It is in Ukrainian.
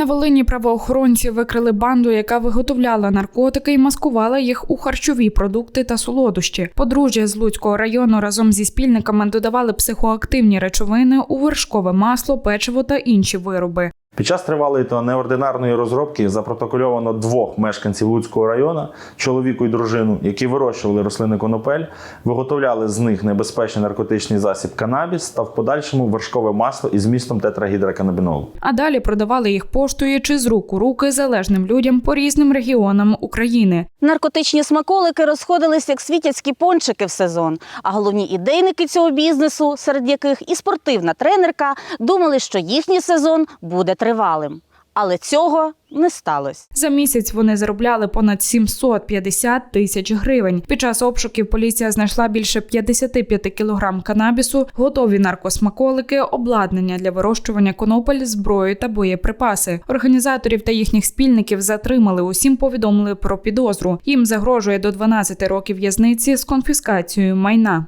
На Волині правоохоронці викрили банду, яка виготовляла наркотики і маскувала їх у харчові продукти та солодощі. Подружжя з Луцького району разом зі спільниками додавали психоактивні речовини у вершкове масло, печиво та інші вироби. Під час тривалої та неординарної розробки запротокольовано двох мешканців Луцького району, чоловіку і дружину, які вирощували рослини конопель, виготовляли з них небезпечний наркотичний засіб канабіс та в подальшому вершкове масло із змістом тетрагідроканабінолу. А далі продавали їх поштою чи з рук у руки залежним людям по різним регіонам України. Наркотичні смаколики розходились як світяцькі пончики в сезон. А головні ідейники цього бізнесу, серед яких і спортивна тренерка, думали, що їхній сезон буде тривалим. Але цього не сталося. За місяць вони заробляли понад 750 тисяч гривень. Під час обшуків поліція знайшла більше 55 кілограм канабісу, готові наркосмаколики, обладнання для вирощування конопель, зброю та боєприпаси. Організаторів та їхніх спільників затримали. Усім повідомили про підозру. Їм загрожує до 12 років в'язниці з конфіскацією майна.